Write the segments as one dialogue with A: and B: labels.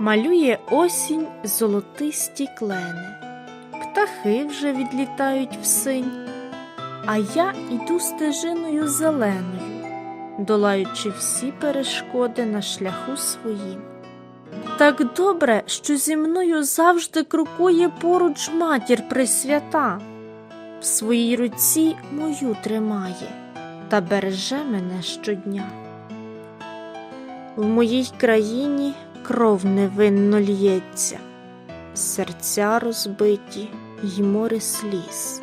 A: Малює осінь золотисті клени, птахи вже відлітають в синь, а я іду стежиною зеленою, долаючи всі перешкоди на шляху своїм. Так добре, що зі мною завжди крокує поруч матір Пресвята, в своїй руці мою тримає та береже мене щодня. В моїй країні кров невинно лється, серця розбиті й море сліз.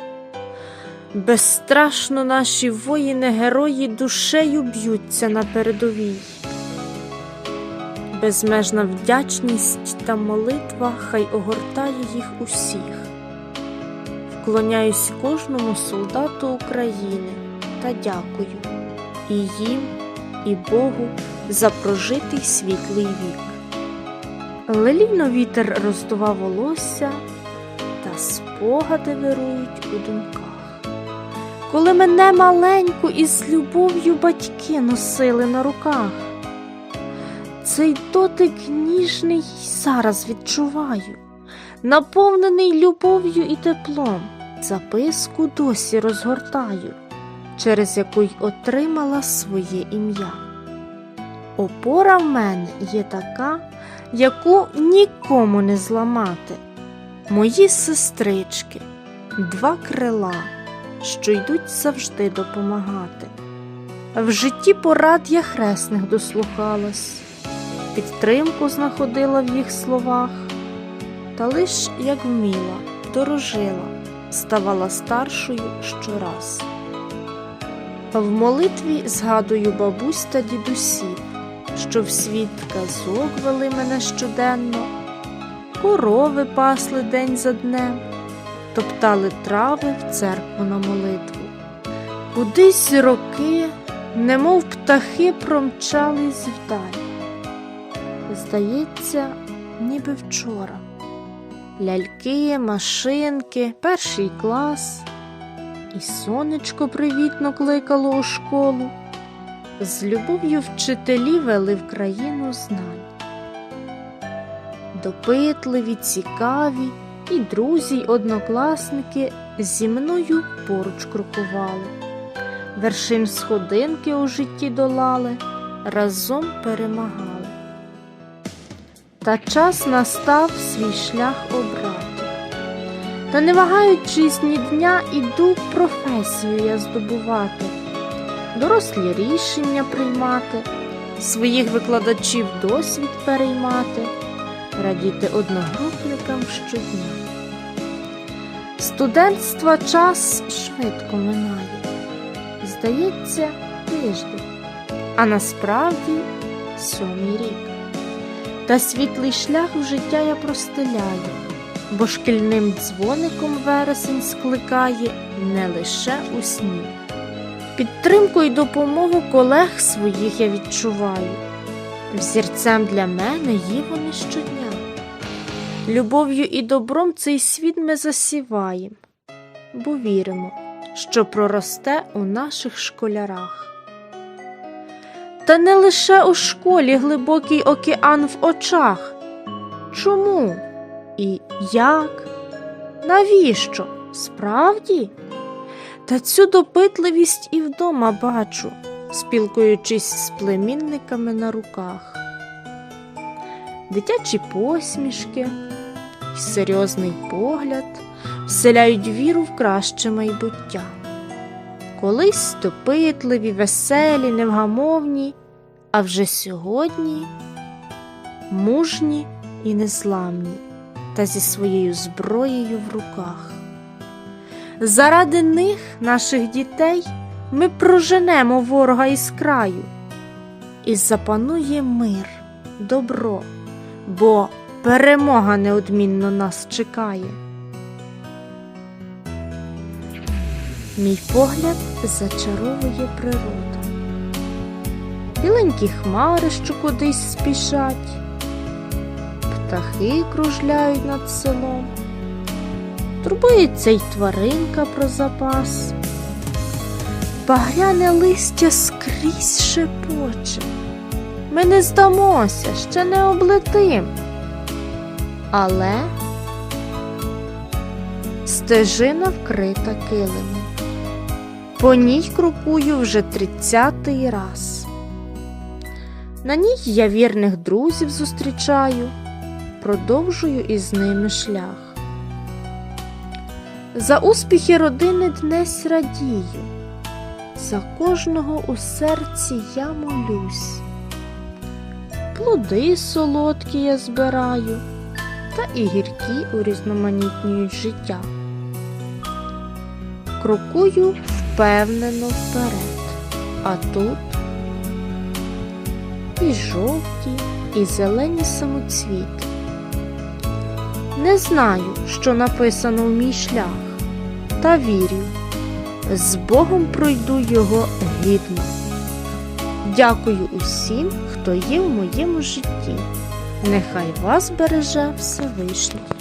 A: Безстрашно наші воїни герої душею б'ються на передовій. Безмежна вдячність та молитва хай огортає їх усіх. Вклоняюсь кожному солдату України та дякую і їм, і Богу за прожитий світлий вік. Лелійно вітер роздував волосся, та спогади вирують у думках. Коли мене маленьку із любов'ю батьки носили на руках, цей дотик ніжний зараз відчуваю, наповнений любов'ю і теплом, записку досі розгортаю, через яку й отримала своє ім'я. Опора в мене є така, яку нікому не зламати. Мої сестрички, два крила, що йдуть завжди допомагати. В житті порад я хресних дослухалась, підтримку знаходила в їх словах, та лиш як вміла, дорожила, ставала старшою щораз. В молитві згадую бабусь та дідусів, що в світ казок вели мене щоденно, корови пасли день за днем, топтали трави в церкву на молитву. Кудись роки, немов птахи, промчались вдаль. Здається, ніби вчора. Ляльки, машинки, перший клас, і сонечко привітно кликало у школу. З любов'ю вчителі вели в країну знань. Допитливі, цікаві, і друзі, й однокласники зі мною поруч крокували, вершин сходинки у житті долали, разом перемагали. Та час настав свій шлях обрати. Та не вагаючись ні дня, іду професію я здобувати дорослі рішення приймати, своїх викладачів досвід переймати, радіти одногрупникам щодня. Студентства час швидко минає, здається, тиждень, а насправді сьомий рік. Та світлий шлях в життя я простеляю, бо шкільним дзвоником вересень скликає не лише у сні. Підтримку і допомогу колег своїх я відчуваю. Взірцем для мене є вони щодня. Любов'ю і добром цей світ ми засіваєм, бо віримо, що проросте у наших школярах. Та не лише у школі глибокий океан в очах. Чому? І як? Навіщо? Справді? Та цю допитливість і вдома бачу, спілкуючись з племінниками на руках. Дитячі посмішки і серйозний погляд вселяють віру в краще майбуття. Колись допитливі, веселі, невгамовні, а вже сьогодні мужні і незламні, та зі своєю зброєю в руках. Заради них, наших дітей, ми проженемо ворога із краю, і запанує мир, добро, бо перемога неодмінно нас чекає. Мій погляд зачаровує природа, біленькі хмари, що кудись спішать, птахи кружляють над селом. Турбується й тваринка про запас, багряне листя скрізь шепоче. Ми не здамося, ще не облетим, Але стежина вкрита килимом. По ній крокую вже тридцятий раз. На ній я вірних друзів зустрічаю, продовжую із ними шлях. За успіхи родини днесь радію, за кожного у серці я молюсь. Плоди солодкі я збираю, та і гіркі урізноманітнюють життя. Крокую впевнено вперед, а тут і жовті, і зелені самоцвіти. Не знаю, що написано в мій шлях, та вірю, з Богом пройду його гідно. Дякую усім, хто є в моєму житті. Нехай вас береже Всевишній.